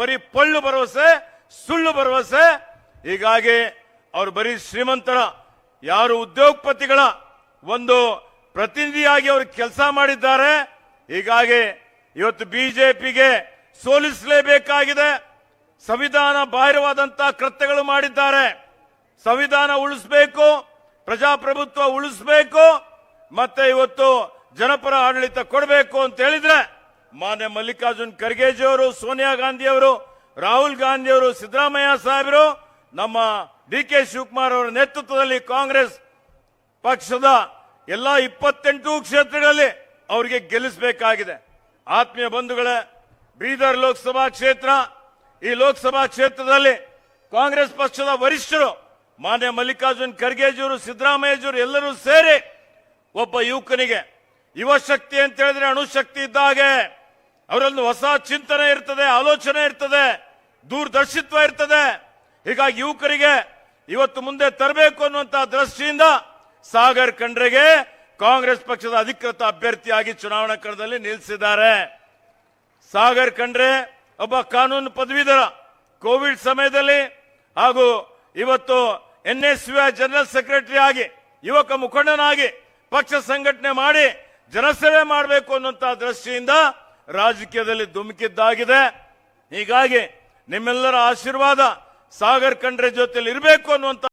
ಬರೀ ಪಳ್ಳು ಭರವಸೆ, ಸುಳ್ಳು ಭರವಸೆ. ಹೀಗಾಗಿ ಅವರು ಬರೀ ಶ್ರೀಮಂತರ, ಯಾರು ಉದ್ಯೋಗಪತಿಗಳ ಒಂದು ಪ್ರತಿನಿಧಿಯಾಗಿ ಅವರು ಕೆಲಸ ಮಾಡಿದ್ದಾರೆ. ಹೀಗಾಗಿ ಇವತ್ತು ಬಿಜೆಪಿಗೆ ಸೋಲಿಸಲೇಬೇಕಾಗಿದೆ. ಸಂವಿಧಾನ ಬಾಹಿರವಾದಂತಹ ಕೃತ್ಯಗಳು ಮಾಡಿದ್ದಾರೆ. ಸಂವಿಧಾನ ಉಳಿಸಬೇಕು, ಪ್ರಜಾಪ್ರಭುತ್ವ ಉಳಿಸಬೇಕು, ಮತ್ತೆ ಇವತ್ತು ಜನಪರ ಆಡಳಿತ ಕೊಡಬೇಕು ಅಂತ ಹೇಳಿದ್ರೆ ಮಾನ್ಯ ಮಲ್ಲಿಕಾರ್ಜುನ್ ಖರ್ಗೆಜಿಯವರು ಸೋನಿಯಾ ಗಾಂಧಿ ಅವರು ರಾಹುಲ್ ಗಾಂಧಿ ಅವರು ಸಿದ್ದರಾಮಯ್ಯ ಸಾಹೇಬರು, ನಮ್ಮ ಡಿ ಕೆ ಶಿವಕುಮಾರ್ ಅವರ ನೇತೃತ್ವದಲ್ಲಿ ಕಾಂಗ್ರೆಸ್ ಪಕ್ಷದ ಎಲ್ಲ ಇಪ್ಪತ್ತೆಂಟು ಕ್ಷೇತ್ರಗಳಲ್ಲಿ ಅವರಿಗೆ ಗೆಲ್ಲಿಸಬೇಕಾಗಿದೆ. ಆತ್ಮೀಯ ಬಂಧುಗಳೇ, ಬೀದರ್ ಲೋಕಸಭಾ ಕ್ಷೇತ್ರ, ಈ ಲೋಕಸಭಾ ಕ್ಷೇತ್ರದಲ್ಲಿ ಕಾಂಗ್ರೆಸ್ ಪಕ್ಷದ ವರಿಷ್ಠರು, ಮಾನ್ಯ ಮಲ್ಲಿಕಾರ್ಜುನ್ ಖರ್ಗೆಜಿಯವರು ಸಿದ್ದರಾಮಯ್ಯಜಿಯವರು ಎಲ್ಲರೂ ಸೇರಿ ಒಬ್ಬ ಯುವಕನಿಗೆ ಯುವಶಕ್ತಿ ಅಂತ ಹೇಳಿದ್ರೆ ಅಣುಶಕ್ತಿ ಇದ್ದಾಗೆ ಅವರಲ್ಲಿ ಹೊಸ ಚಿಂತನೆ ಇರ್ತದೆ, ಆಲೋಚನೆ ಇರ್ತದೆ, ದೂರದರ್ಶಿತ್ವ ಇರ್ತದೆ. ಹೀಗಾಗಿ ಯುವಕರಿಗೆ ಇವತ್ತು ಮುಂದೆ ತರಬೇಕು ಅನ್ನುವಂತಹ ದೃಷ್ಟಿಯಿಂದ ಸಾಗರ್ ಖಂಡ್ರೆಗೆ ಕಾಂಗ್ರೆಸ್ ಪಕ್ಷದ ಅಧಿಕೃತ ಅಭ್ಯರ್ಥಿಯಾಗಿ ಚುನಾವಣಾ ಕಣದಲ್ಲಿ ನಿಲ್ಲಿಸಿದ್ದಾರೆ. ಸಾಗರ್ ಖಂಡ್ರೆ ಒಬ್ಬ ಕಾನೂನು ಪದವೀಧರ ಕೋವಿಡ್ ಸಮಯದಲ್ಲಿ ಹಾಗೂ ಇವತ್ತು ಎನ್ ಎಸ್ ಜನರಲ್ ಸೆಕ್ರೆಟರಿ ಆಗಿ, ಯುವಕ ಮುಖಂಡನಾಗಿ ಪಕ್ಷ ಸಂಘಟನೆ ಮಾಡಿ ಜನಸೇವೆ ಮಾಡಬೇಕು ಅನ್ನುವಂತಹ ದೃಷ್ಟಿಯಿಂದ ರಾಜಕೀಯದಲ್ಲಿ ಧುಮುಕಿದ್ದಾಗಿದೆ. ಹೀಗಾಗಿ ನಿಮ್ಮೆಲ್ಲರ ಆಶೀರ್ವಾದ ಸಾಗರ್ ಖಂಡ್ರೆ ಜೊತೆಲಿ ಇರಬೇಕು ಅನ್ನುವಂತ